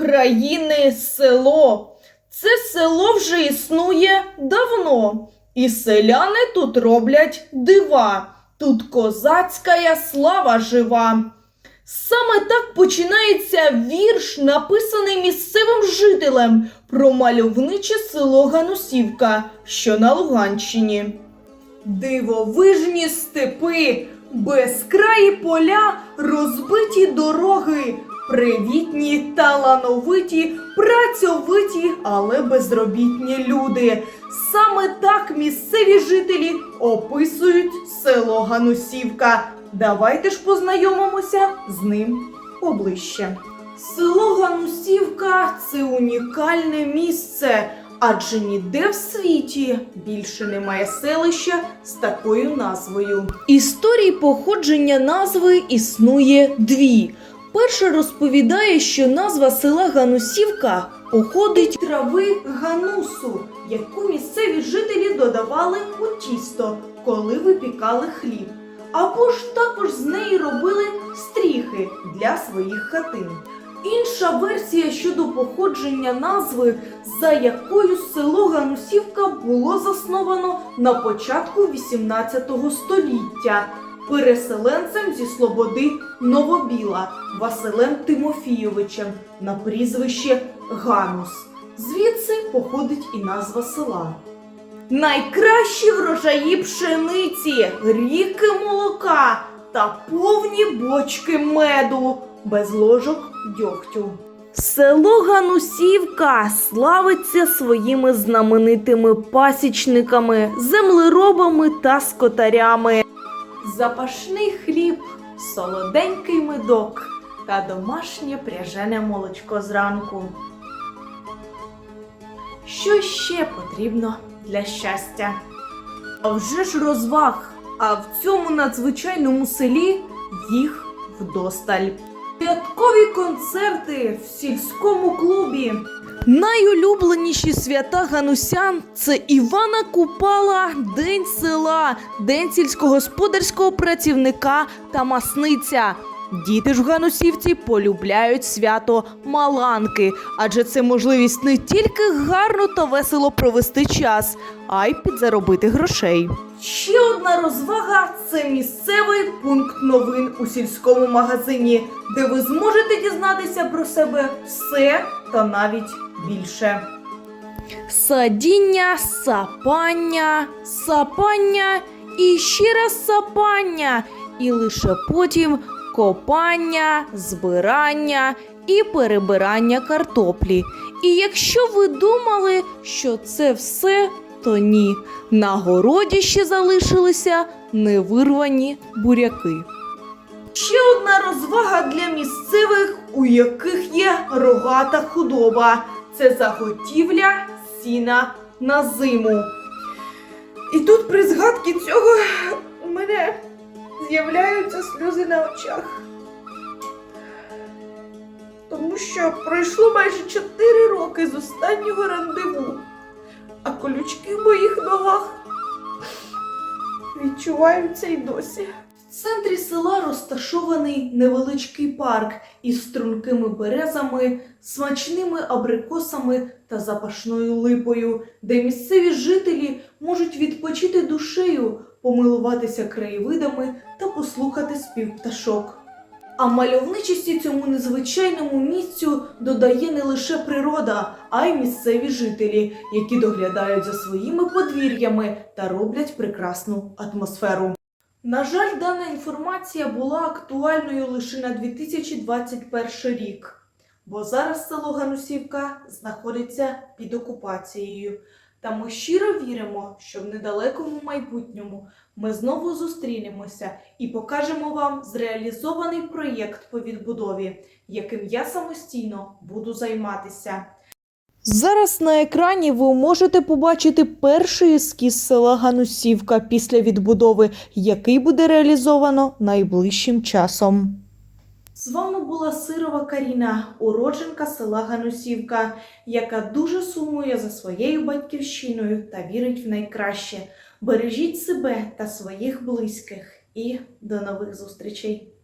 країни село. Це село вже існує давно, і селяни тут роблять дива. Тут козацька слава жива. Саме так починається вірш, написаний місцевим жителем про мальовниче село Ганусівка, що на Луганщині. Дивовижні степи, безкраї поля, розбиті дороги, привітні, талановиті, працьовиті, але безробітні люди. Саме так місцеві жителі описують село Ганусівка. Давайте ж познайомимося з ним поближче. Село Ганусівка це унікальне місце, адже ніде в світі більше немає селища з такою назвою. Історії походження назви існує дві. Перша розповідає, що назва села Ганусівка походить трави ганусу, яку місцеві жителі додавали у тісто, коли випікали хліб. Або ж також з неї робили стріхи для своїх хатин. Інша версія щодо походження назви, за якою село Ганусівка було засновано на початку 18 століття переселенцем зі Слободи Новобіла Василем Тимофійовичем на прізвище Ганус. Звідси походить і назва села. Найкращі врожаї пшениці, ріки молока та повні бочки меду без ложок дьогтю. Село Ганусівка славиться своїми знаменитими пасічниками, землеробами та скотарями. Запашний хліб, солоденький медок та домашнє пряжене молочко зранку. Що ще потрібно для щастя? А вже ж розваг, а в цьому надзвичайному селі їх вдосталь. Святкові концерти в сільському клубі. Найулюбленіші свята ганусян це Івана Купала, День села, День сільськогосподарського працівника та масниця. Діти ж в Ганусівці полюбляють свято Маланки, адже це можливість не тільки гарно та весело провести час, а й підзаробити грошей. Ще одна розвага це місцевий пункт новин у сільському магазині, де ви зможете дізнатися про себе все та навіть більше. Садіння, сапання, сапання і ще раз сапання, і лише потім копання, збирання і перебирання картоплі. І якщо ви думали, що це все, то ні. На городі ще залишилися невирвані буряки. Ще одна розвага для місцевих, у яких є рогата худоба. Це заготівля сіна на зиму. І тут при згадці цього пройшло майже 4 роки з останнього рандеву, а колючки в моїх ногах відчуваються й досі. В центрі села розташований невеличкий парк із стрункими березами, смачними абрикосами та запашною липою, де місцеві жителі можуть відпочити душею, помилуватися краєвидами та послухати спів пташок. А мальовничості цьому незвичайному місцю додає не лише природа, а й місцеві жителі, які доглядають за своїми подвір'ями та роблять прекрасну атмосферу. На жаль, дана інформація була актуальною лише на 2021 рік, бо зараз село Ганусівка знаходиться під окупацією. Та ми щиро віримо, що в недалекому майбутньому ми знову зустрінемося і покажемо вам зреалізований проєкт по відбудові, яким я самостійно буду займатися. Зараз на екрані ви можете побачити перший ескіз села Ганусівка після відбудови, який буде реалізовано найближчим часом. З вами була Сирова Каріна, уродженка села Ганусівка, яка дуже сумує за своєю батьківщиною та вірить в найкраще. Бережіть себе та своїх близьких і до нових зустрічей!